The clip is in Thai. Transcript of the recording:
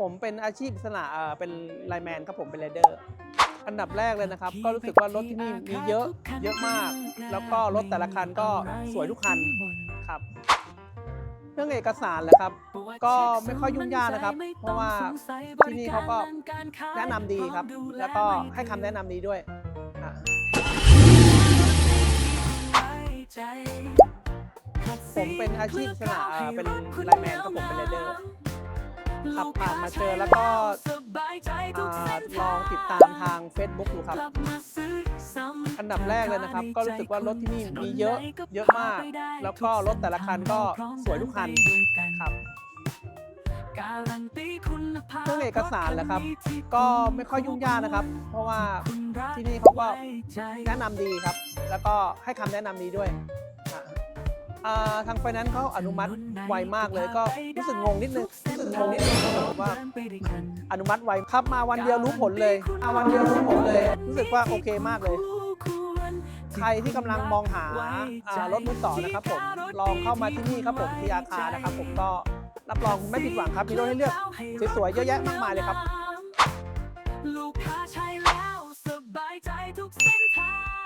ผมเป็นอาชีพอิสระเอ่อเป็นไลน์แมนครับผมเป็นไรเดอร์ อันดับแรกเลยนะครับ ก็รู้สึกว่ารถที่นี่มีเยอะเยอะมาก แล้วก็รถแต่ละคันก็สวยทุกคันครับเรื่องเอกสารแหละครับ ก็ไม่ค่อยยุ่งยากนะครับ เพราะว่าที่นี่เขาก็แนะนำดีครับ แล้วก็ให้คำแนะนำดีด้วยอะผมเป็นอาชีพอิสระเอ่อเป็นไลน์แมนครับผมเป็นไรเดอร์ ขับผ่านมาเจอแล้วก็ลองติดตามทาง Facebook ดูครับ อันดับแรกเลยนะครับ ก็รู้สึกว่ารถที่นี่มีเยอะเยอะมาก แล้วก็รถแต่ละคันก็สวยทุกคันครับเรื่องเอกสารแหละครับ ก็ไม่ค่อยยุ่งยากนะครับ เพราะว่าที่นี่เขาก็แนะนำดีครับ แล้วก็ให้คำแนะนำดีด้วย อ่าทางไฟนนซ์เขาอนุมัติไวมากเลยก็รู้สึกงงนิดนึงรู้สึกงงนิดนึงผมว่าอนุมัติไวครับมาวันเดียวรู้ผลเลยมาวันเดียวรู้ผลเลย รู้สึกว่าโอเคมากเลย ใครที่กำลังมองหาารถมือสองนะครับผมลองเข้ามาที่นี่ครับผมที่อาคานะครับ ผมก็รับรองไม่ผิดหวังครับมีรถให้เลือกสวยๆเยอะแยะมากมายเลยครับ ลูกค้าใช้แล้วสบายใจทุกเส้นทาง